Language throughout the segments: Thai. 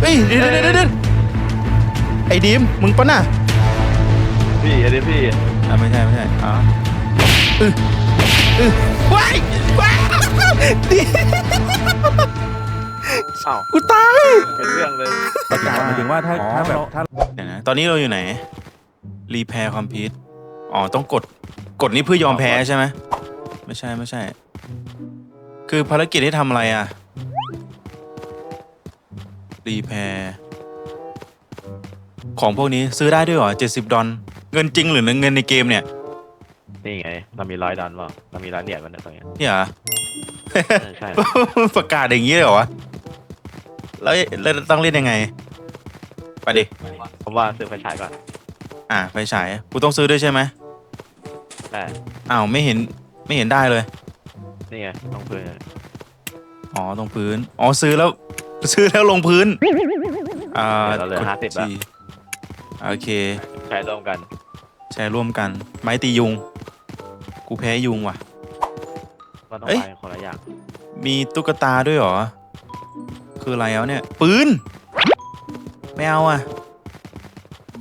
เฮ้ยเดี๋ยวเดี๋ยวเดี๋ยวเดี๋ยวไอ้ดีมมึงปะน่ะพี่อันนี้พี่อะไม่ใช่ไม่ใช่อ๋อเออเออว้ายว้ายดีอ้าวกูตาย เป็นเรื่องเลย ประกาศหมายถึงว่าถ้าอ๋อ ถ้าแบบถ้าเดี๋ยวนะตอนนี้เราอยู่ไหนรีแพร์คอมพิวต์อ๋อต้องกดกดนี้เพื่อยอมแพ้ใช่ไหมไม่ใช่ไม่ใช่ คือภารกิจให้ทำอะไรอะ รีแพร์ของพวกนี้ซื้อได้ด้วยเหรอเจ็ดสิบดอลเงินจริงหรือเงินในเกมเนี่ย นี่ไง เรามีร้อยดอลเปล่าเรามีร้อยเหรียญมันเนี่ยตรงเนี้ย เนี่ยเหรอใช่ใช่ ประกาศอย่างนี้เลยเหรอวะแล้วแล้วต้องเล่นยังไง ไปดิ ผมว่าซื้อไฟฉายก่อนอะไฟฉายกูต้องซื้อด้วยใช่ไหมได้อ้าวไม่เห็นไม่เห็นได้เลย นี่ไงต้องพื้นอ๋อตรงพื้น อ๋อซื้อแล้ว ซื้อแล้วลงพื้น อ่าเดี๋ยวเราเหลือกดห้าสิบแล้ว G โอเค ใช้ร่วมกันแชร์ร่วมกัน ไม้ตียุง กูแพ้ยุงว่ะก็ต้องเอ้ย ไปคนละอย่างมีตุ๊กตาด้วยเหรอ คืออะไรแล้วเนี่ย ปืน ไม่เอาอะ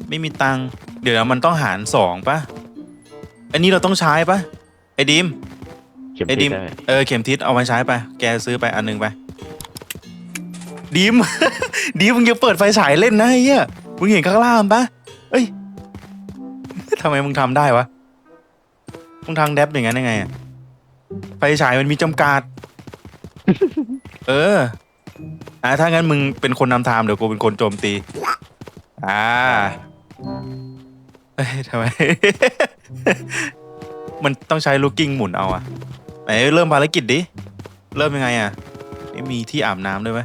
ไม่มีตังค์เดี๋ยวนะมันต้องหารสองปะอันนี้เราต้องใช้ปะไอ้ดิม เข็มไอ้ทิดิศม ได้ไหมเออ เข็มทิศเอามาใช้ไป แกซื้อไปอันหนึงไป ดิมดิมมึงจะเปิดไฟฉายเล่นนะไอ้เหี้ยมึงเห็นข้างล่างปะเอ้ยทำไมมึงทำได้วะมึงทางแดบอย่างนั้นยังไงอะไฟฉายมันมีจำกัด เออ อะถ้างั้นมึงเป็นคนนำทางเดี๋ยวกูเป็นคนโจมตี อ่าเอ้ยทำไม มันต้องใช้ลูกกิ้งหมุนเอาอะไหนเริ่มภารกิจดิ เริ่มยังไงอะไม่มีที่อาบน้ำด้วยไหม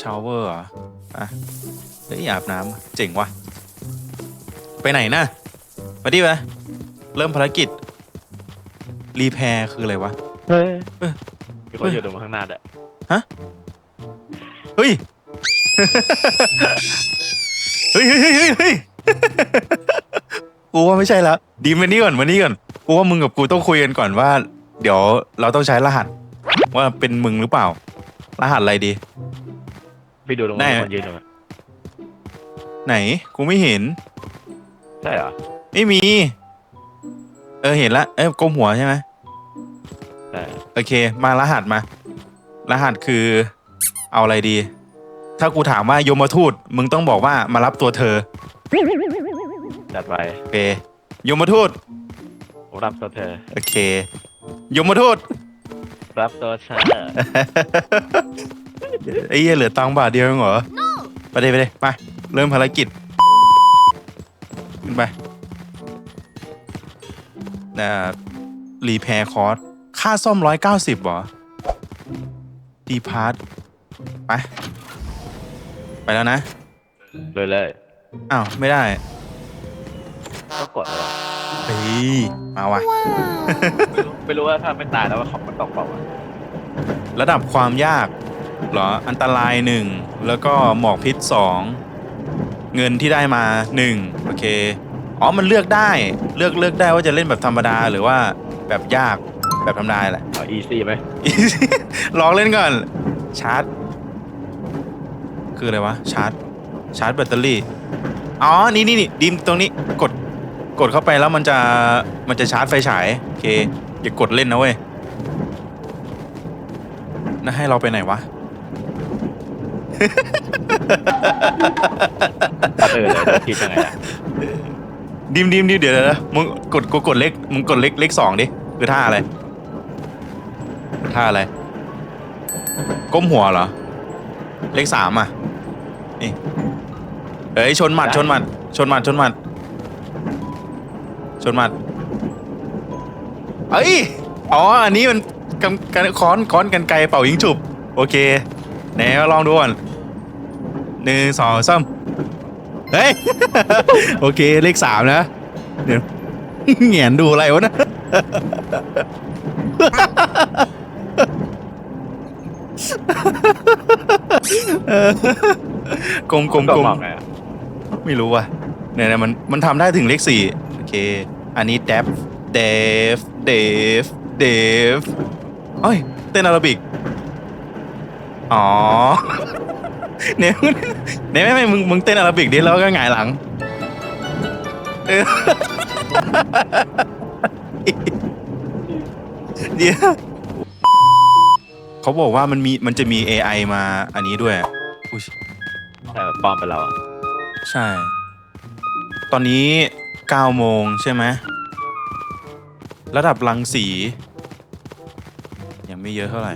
ชาวเวอร์เหรออะเฮ้ยอาบน้ำเจ๋งว่ะ ไปไหนนะมาดิไปเริ่มภารกิจ รีแพร์คืออะไรวะ เฮ้ยเออมีคนอยู่ตรงข้างหน้าด้วยเฮ้ยเฮ้ยเฮ้ย เฮ้ยเฮ้ยเฮ้ยกูว่าไม่ใช่แล้วดีมานี่ก่อนมานี่ก่อน กูว่ามึงกับกูต้องคุยกันก่อนว่า เดี๋ยวเราต้องใช้รหัส ว่าเป็นมึงหรือเปล่า รหัสอะไรดี พี่ดูตรงได้นี้นคนยืนอยู่ไหมไหน กูไม่เห็น ใช่เหรอไม่มี เออเห็นละ เอ้ยก้มหัวใช่ไหมใช่โอเค มารหัสมา รหัสคือ เอาอะไรดี ถ้ากูถามว่ายมทูตมึงต้องบอกว่ามารับตัวเธอจัดไปโอเคยมทูตผมรับตัวเธอ โอเค ยมทูตรับตัวเธอ ไอ้เหี้ยเหลือตังค์บาทเดียวเองเหรอไปเลยไปเลยไปเริ่มภารกิจขึ้นไปนะรีแพร์คอร์สค่าซ่อมร้อยเก้าสิบหรอดีพาร์ตไป ไปแล้วนะ เลยเลยอ้าว ไม่ได้ก็กดแล้วอะเฮ้ยมาว่ะ ไม่รู้ไม่รู้ว่าถ้าไม่ตายแล้วว่าของมันตกเปล่าวะระดับความยาก เหรอ อันตรายหนึ่งแล้วก็หมอกพิษสองเงินที่ได้มาหนึ่งโอเค อ๋อ มันเลือกได้เลือกเลือกได้ว่าจะเล่นแบบธรรมดาหรือว่าแบบยากแบบธรรมดาแหละ เอาอีซี่ไหม ลองเล่นก่อน ชาร์จ คืออะไรวะ ชาร์จ ชาร์จแบตเตอรี่ อ๋อ นี่นี่นี่ดิมตรงนี้กดกดเข้าไปแล้วมันจะมันจะชาร์จไฟฉาย โอเค อย่ากดเล่นนะเว้ยน่าให้เราไปไหนวะ เออเลยคิดยังไงอะดิมดิมดิมเดี๋ยวเดี๋ยวเดี๋ยวมึงกดกูกดเลขมึงกดเลขเลขสองดิคือท่าอะไรคือท่าอะไร ก้มหัวเหรอ เลขสามอะนี่เอ้ยชนหมัดชนหมัด ชนหมัดชนหมัด ชนหมัดเอ้ยอ๋ออันนี้มันกันกันค้อนค้อนกันไกลเป่ายิงฉุบ โอเค ไหนมาลองดูก่อนหนึ่งสองสามเฮ้ย โอเค เลขสามนะ เดี๋ยวเหงียนดูอะไรวะนะเออกลมกลมตกลมบอกไงอะไม่รู้ว่ะเนี่ยนะมันมันทำได้ถึงเลขสี่โอเค อันนี้เดฟเดฟเดฟเดฟเอ้ย เต้นอาราบิก อ๋อเนี่ยเนี่ยไม่ไม่มึงมึงเต้นอาราบิกดิแล้วก็หงายหลังเออเดี๋ยวเขาบอกว่ามันมีมันจะมี AI มาอันนี้ด้วยอุ้ยแต่ปลอมไปแล้วอะใช่ ตอนนี้9โมงใช่ไหมระดับรังสี ยังไม่เยอะเท่าไหร่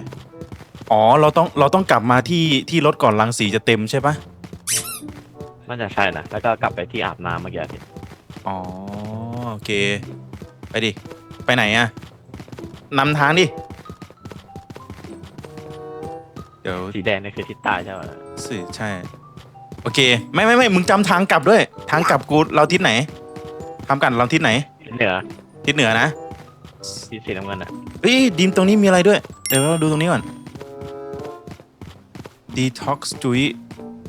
อ๋อ เราต้องเราต้องกลับมาที่ที่รถก่อนรังสีจะเต็มใช่ปะน่าจะใช่นะแล้วก็กลับไปที่อาบน้ำเมื่อกี้พี่อ๋อโอเค ไปดิ ไปไหนอะนำทางดิ เดี๋ยวสีแดงนี่คือทิศใต้ใช่ไหมสิใช่ โอเค ไม่ไม่ไม่มึงจำทางกลับด้วย ทางกลับกูเราทิศไหนทำกันเราทิศไหนทิศเหนือทิศเหนือนะทิศสีน้ำเงินอะเฮ้ยดีมตรงนี้มีอะไรด้วย เดี๋ยวเราดูตรงนี้ก่อน detox จุย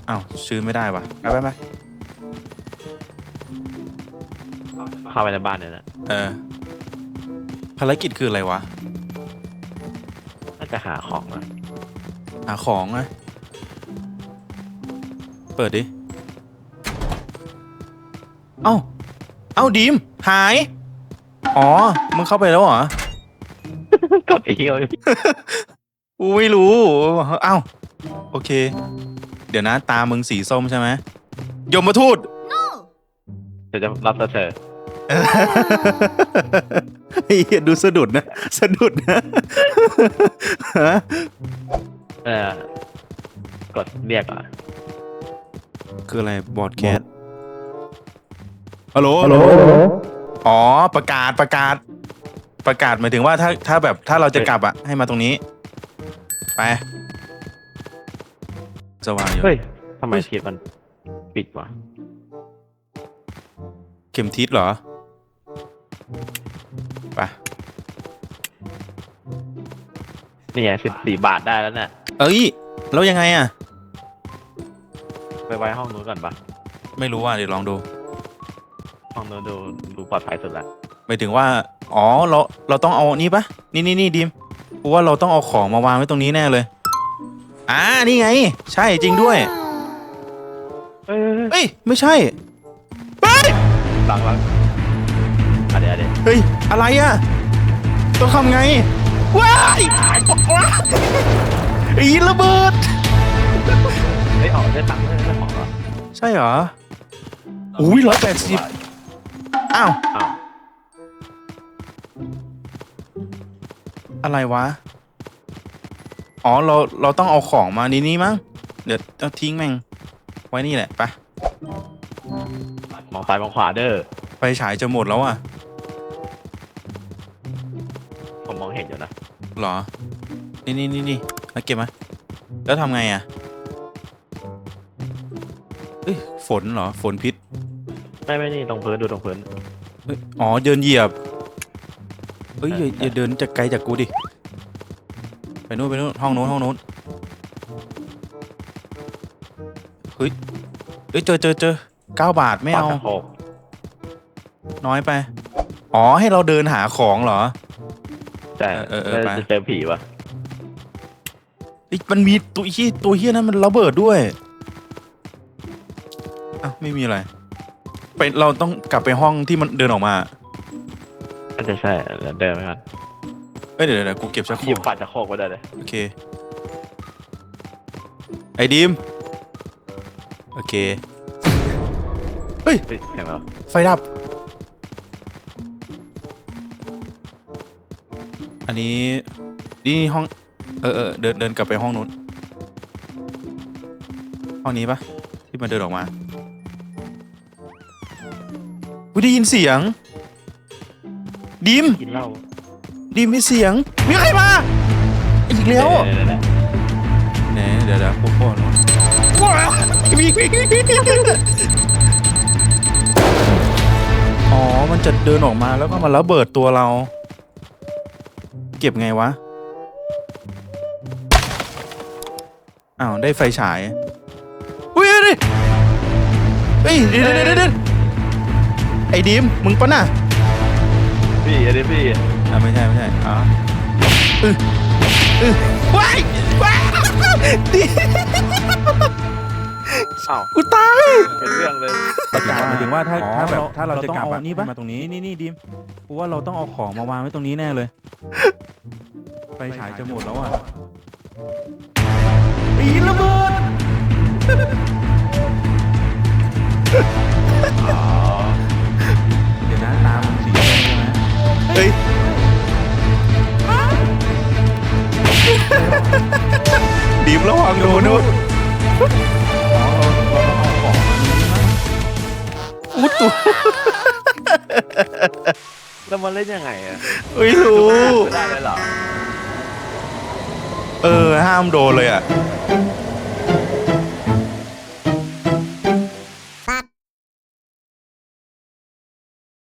อ้าวชื่อไม่ได้วะไปไปไปเข้าไปในบ้านเนี่ยนะเออภารกิจคืออะไรวะ น่าจะหาของนะหาของอะเปิดดิ เอ้า เอ้าดีม หาย อ๋อ มึงเข้าไปแล้วเหรอก็ไปเที่ยวกูไม่รู้ เอ้า โอเค เดี๋ยวนะ ตามึงสีส้มใช่ไหมยมทูต เดี๋ยวจะรับเธอเฮ้ยดูสะดุดนะ สะดุดนะฮะเออกดเรียกอะคืออะไรบอร์ดแคสฮัลโหลฮัลโหลอ๋อประกาศประกาศ ประกาศหมายถึงว่าถ้าถ้าแบบถ้าเราจะกลับอะให้มาตรงนี้ ไป จะวางอยู่เฮ้ยทำไมทิศมันปิดวะเข็มทิศเหรอไปนี่ไงสิบสี่บาทได้แล้วเนี่ยเอ้ยแล้วยังไงอะไปไว้ห้องนู้นก่อนปะไม่รู้อะเดี๋ยวลองดู ห้องนู้นดูดูปลอดภัยสุดละหมายถึงว่า อ๋อเราเราต้องเอานี่ปะนี่นี่นี่ดิมกูว่าเราต้องเอาของมาวางไว้ตรงนี้แน่เลย อ่านี่ไง ใช่จริงด้วย เอ้ยเอ้ย ไม่ใช่ เฮ้ย หลังหลังอะเดี๋ยวเดี๋ยวเฮ้ย อะไรอะต้องทำไง ว้ายว้ายอีระเบิด เฮ้ยออกได้ตังค์ได้ได้ของเหรอใช่เหรอ อุ้ยร้อยแปดสิบอ้าว อ้าวอะไรวะ อ๋อเราเราต้องเอาของมานี่นี่มั้งเดี๋ยวต้องทิ้งแม่ง ไว้นี่แหละไปมองซ้ายมองขวาเด้อ ไฟฉายจะหมดแล้วอะผมมองเห็นอยู่นะ เหรอ นี่นี่นี่นี่แล้วเก็บมาแล้วทำไงอะเอ้ยฝนเหรอ ฝนพิษไม่ไม่นี่ตรงพื้นดูตรงพื้น เอ้ยอ๋อเดินเหยียบเอ้ยอย่าอย่าเดินจากไกลจากกูดิ ไปนู่นไปนู่นห้องนู้นห้องนู้นเฮ้ยเอ้ยเจอเจอเจอเก้าบาทไม่เอาปดตะโขกน้อยไป อ๋อให้เราเดินหาของเหรอ ใช่เออเออเออไป จะเจอผีวะเอ้ยมันมีตัวเฮียตัวเฮียนั้นมันระเบิดด้วยอ้าวไม่มีอะไร ไปเราต้องกลับไปห้องที่มันเดินออกมา น่าจะใช่เดี๋ยวเดินไปก่อนเอ้ยเดี๋ยวเดี๋ยวเดี๋ยวกูเก็บชักโครหยิบกปัดจะโคกไว้ได้เลยโอเค ไอ้ดีมโอเค เฮ้ยเห็นไหมไฟดับ อันนี้ นี่ห้อง เออเออเดินเดินกลับไปห้องนู้น ห้องนี้ปะที่มันเดินออกมาวิได้ยินเสียง ดิมกินเหล้า ดิมมีเสียง มีใครมา อีกแล้วเดี๋ยวเดี๋ยวเดี๋ยวไหนเดี๋ยวเดี๋ยวโอ้โหว้าวมีมีอ๋อ มันจะเดินออกมาแล้วก็มาระเบิดตัวเรา เก็บไงวะ อ้าว ได้ไฟฉายอุ้ยเดี๋ยวเฮ้ยเดี๋ยวเดี๋ยวเดี๋ยวเดี๋ยวไอ้ดิม มึงปะน่ะ พี่อันนี้พี่ อ่าไม่ใช่ไม่ใช่อ๋อเออเออว้ายว้ายดิมอ้าวกูตาย เป็นเรื่องเลยหมายถึงว่าถ้าอ๋อถ้าแบบเราถ้าเราจะเราต้องกลับเอาอะนี่ปะมาตรงนี้นี่นี่ดิมกูว่าเราต้องเอาของมาวางไว้ตรงนี้แน่เลยไฟฉายจะหมดแล้วอะปีนระเบิดอ๋อเดี๋ยวนะตามันสีแดงใช่ไหมเฮ้ย ดิมระวังโดนนู่นอ๋อเราเราต้องเอาของมานี้มั้งอู้ตัวแล้วมันเล่นยังไงอะไม่รู้ ไม่ได้เลยเหรอ เออ ห้ามโดนเลยอะ